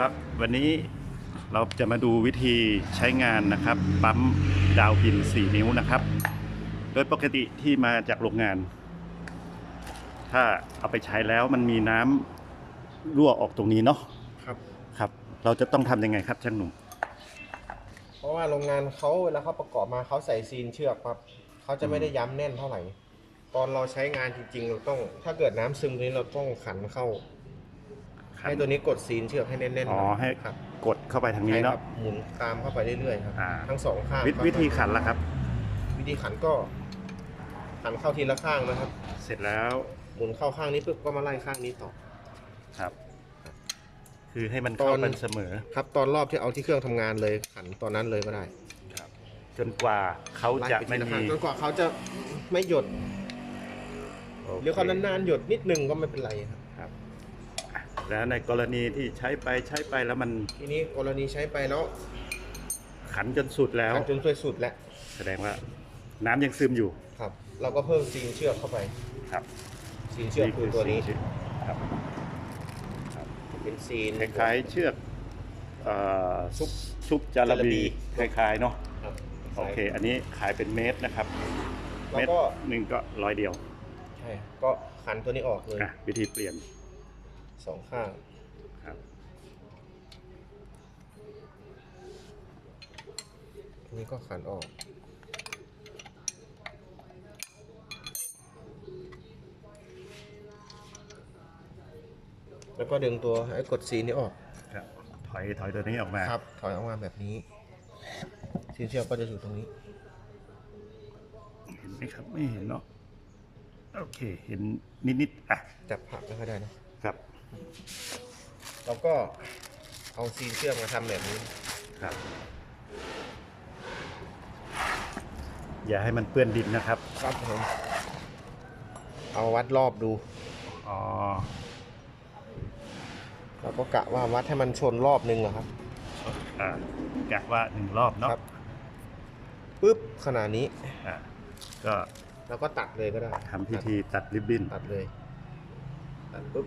ครับวันนี้เราจะมาดูวิธีใช้งานนะครับ ปั๊มดาวพิน 4 นิ้วนะครับ โดยปกติที่มาจากโรงงาน ถ้าเอาไปใช้แล้วมันมีน้ำรั่วออกตรงนี้เนาะครับครับ เราจะต้องทำยังไงครับช่างหนุ่ม เพราะว่าโรงงานเขาเวลาเขาประกอบมาเขาใส่ซีนเชือกครับเขาจะไม่ได้ย้ำแน่นเท่าไหร่ ตอนเราใช้งานจริงๆเราต้อง ถ้าเกิดน้ำซึมตรงนี้เราต้องขันเข้า ครับให้ตัวนี้กดซีนเชือกให้แน่นๆอ๋อให้ ครับกดเข้าไปทางนี้ใช่คเนาะ รับหมุนตามเข้าไปเรื่อยๆครับอ่า ทั้งสองข้างวิครับวิธีขันละครับ วิธีขันก็ขันเข้าทีละข้างนะครับ เสร็จแล้วหมุนเข้าข้างนี้ปุ๊บก็มาไล่ข้างนี้ต่อ ครับ คือให้มันตเข้าอน กันเสมอครับตอนรอบที่เอาที่เครื่องทำงานเลยขันตอนนั้นเลยก็ได้ครับ จนกว่าเขาไล่จะไปทีไม่ละมีข้างจนกว่าเขาจะไม่หยด โอเคหรือเขานานๆหยดนิดนึงก็ไม่เป็นไรครับครับอะ แล้วในกรณีที่ใช้ไปใช้ไปแล้วมันทีนี้กรณีใช้ไปแล้วขันจนสุดแล้วขันจนช่วยสุดแล้ว แสดงว่าน้ำยังซึมอยู่ครับ เราก็เพิ่มซีนเชือกเข้าไปครับซีนเชือกคือตัวนี้สิ่งที่ครับครับเป็นซีนคล้ายๆเชือกเอ่อซุปซุปจาระจาระบีบีคล้ายๆเนาะครับโอเค อันนี้ขายเป็นเมตรนะครับแล้วเมตรก็หนึ่งก็ร้อยเดียว ใช่ ก็ขันตัวนี้ออกเลยอะวิธีเปลี่ยน สองข้างครับอันนี้ก็ขันออก แล้วก็ดึงตัวไอ้กดซีนนี้ออกครับถอยถอยตัวนี้ออกมาครับ ถอยออกมาแบบนี้ซีนเชือกก็จะอยู่ตรงนี้ เห็นไหมครับไม่เห็นเนาะโอเค เห็นนิดๆอะจับผักไม่ค่อยได้นะครับ เราก็เอาซีนเชือกมาทำแบบนี้ ครับ อย่าให้มันเปื้อนดินนะครับ ครับผมเอาวัดรอบดู อ๋อ เราก็กะว่าวัดให้มันชนรอบนึงเหรอครับอ่ากะว่าหนึ่งรอบเนาะครับปุ๊บขนาดนี้ อ่าก็เราก็ตัดเลยก็ได้ทำพิธีตัดริบบิ้นตัดเลยตัดปุ๊บ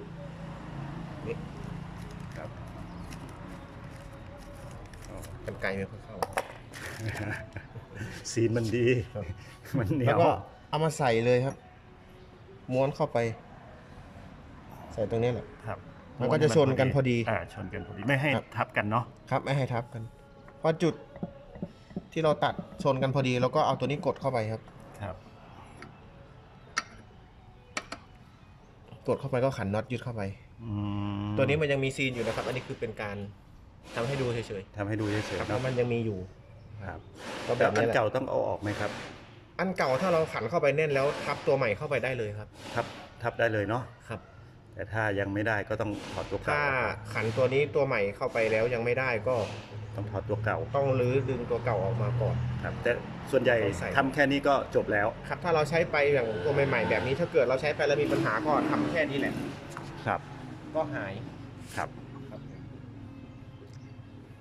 นี่ครับกันไกลไม่ค่อยเข้าซีนมันดีครับมันเหนีแล้ยววก็เอามาใส่เลยครับ ม้วนเข้าไป ใส่ตรงนี้แหละ ครับมันก็จะชนกันพอดีอ่าชนกันพอดี ไม่ให้ครับ ทับกันเนาะครับ ไม่ให้ทับกันพอจุดที่เราตัดชนกันพอดีเราก็เอาตัวนี้กดเข้าไปครับ ครับ กดเข้าไปก็ขันน็อตยึดเข้าไป อืมตัวนี้มันยังมีซีนอยู่นะครับ อันนี้คือเป็นการทำให้ดูเฉยทำให้ดูเฉยๆครับๆเพราะเนาะมันยังมีอยู่ครับก็แบแต่บอันี้นแหละเก่าต้องเอาออกไหมครับ อันเก่าถ้าเราขันเข้าไปแน่นแล้วทับตัวใหม่เข้าไปได้เลยครับทับทับได้เลยเนาะครับ แต่ถ้ายังไม่ได้ก็ต้องถอดตัวเก่าถ้าออกครับขันตัวนี้ตัวใหม่เข้าไปแล้วยังไม่ได้ก็ ต้องถอดตัวเก่าต้องรื้อดึงตัวเก่าออกมาก่อนครับแต่ส่วนใหญ่ต้องใส่ทำแค่นี้ก็จบแล้วครับถ้าเราใช้ไปอย่างตัวใหม่ ๆ แบบนี้ถ้าเกิดเราใช้ไปแล้วมีปัญหาก็ทำแค่นี้แหละครับ ก็หายครับครับ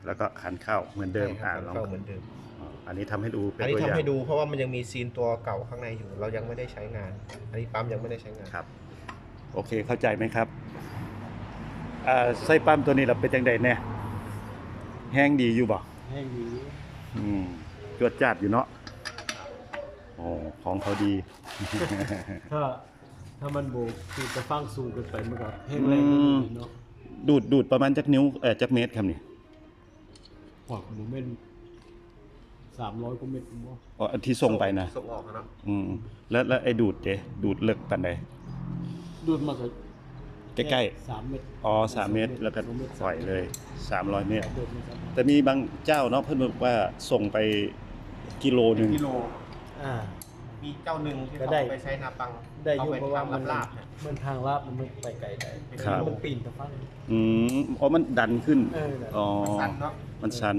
แล้วก็ขันเข้าเหมือนเดิมใช่อ่าครับลองเข้าเหมือนเดิมอ๋ออันนี้ทำให้ดูเป็นอันนี้ตัวอทำย่างให้ดูเพราะว่ามันยังมีซีนตัวเก่าข้างในอยู่ เรายังไม่ได้ใช้งาน อันนี้ปั๊มยังไม่ได้ใช้งานครับ โอเคเข้าใจไหมครับอ่าไส้ปั๊มตัวนี้เราเป็นจังไดแน่ แห้งดีอยู่บ่แห้งดีอืมจวดจัดอยู่เนาะโอ้ของเขาดี ถ้าถ้ามันโบกคือจะฟังสูงเกินไปมันก็แห้งแรงกว่านี้เนาะดูดดูดประมาณจักนิ้วเอ่อจักเมตรครับนี่หวักหมูเม่นสามร้อยกว่าเม็ดผมว่าอ๋ออันที่ส่งไปนะส่งออกนะอืมแล้วแล้วไอ้ดูดเด้ดูดเลิกปันใดดูดมาก็ใกล้สามเม็ดๆอ๋อสามเมตร แล้วก็สองเม็ดปล่อยเลยสามร้อยเมตร ดูดมาสามเม็ด แต่มีบางเจ้าเนาะเพิ่นบอกว่าส่งไปกิโลหนึ่งกิโล อ่า มีเจ้าหนึ่งที่ก็เขาได้ เอาไปใช้นาปังได้อเอายู่ไปเพราะว่ามันทำลาบๆเนี่ยมันทางลาบมันไม่ไปไกลได้ครับ มันปีนตะฟังอืมอ๋อมันดันขึ้นเออนั่นอ๋อมันสั้นเนาะมันชัน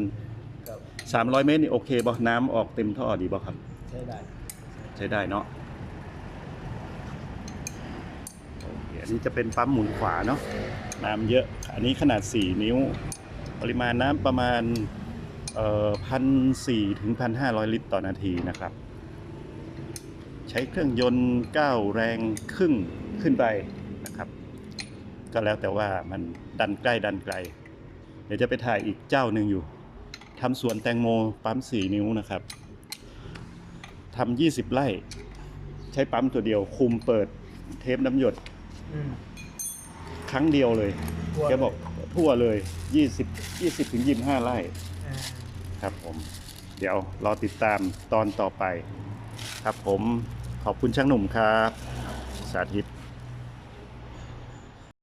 ครับสามร้อยเมตรนี่โอเคบ่น้ำออกเต็มท่อดีบ่ครับ ใช้ได้ใช้ได้เนาะโอเคอันนี้จะเป็นปั๊มหมุนขวาเนาะน้ำเยอะ อันนี้ขนาด 4 นิ้ว ปริมาณน้ำประมาณเอ่อพันสี่ถึงพันห้าร้อยลิตรต่อนาทีนะครับ ใช้เครื่องยนต์9แรงครึ่งขึ้นไปนะครับ ก็แล้วแต่ว่ามันดันใกล้ดันไกล เดี๋ยวจะไปถ่ายอีกเจ้าหนึ่งอยู่ทำสวนแตงโมปั๊มสี่นิ้วนะครับทำยี่สิบไร่ใช้ปั๊มตัวเดียว คุมเปิดเทปน้ำหยดอืมครั้งเดียวเลยทั่วแกบอก ทั่วเลย 20 20ถึง25 ไร่ครับผม เดี๋ยวรอติดตามตอนต่อไป ครับผมขอบคุณช่างหนุ่มครับ สาธิต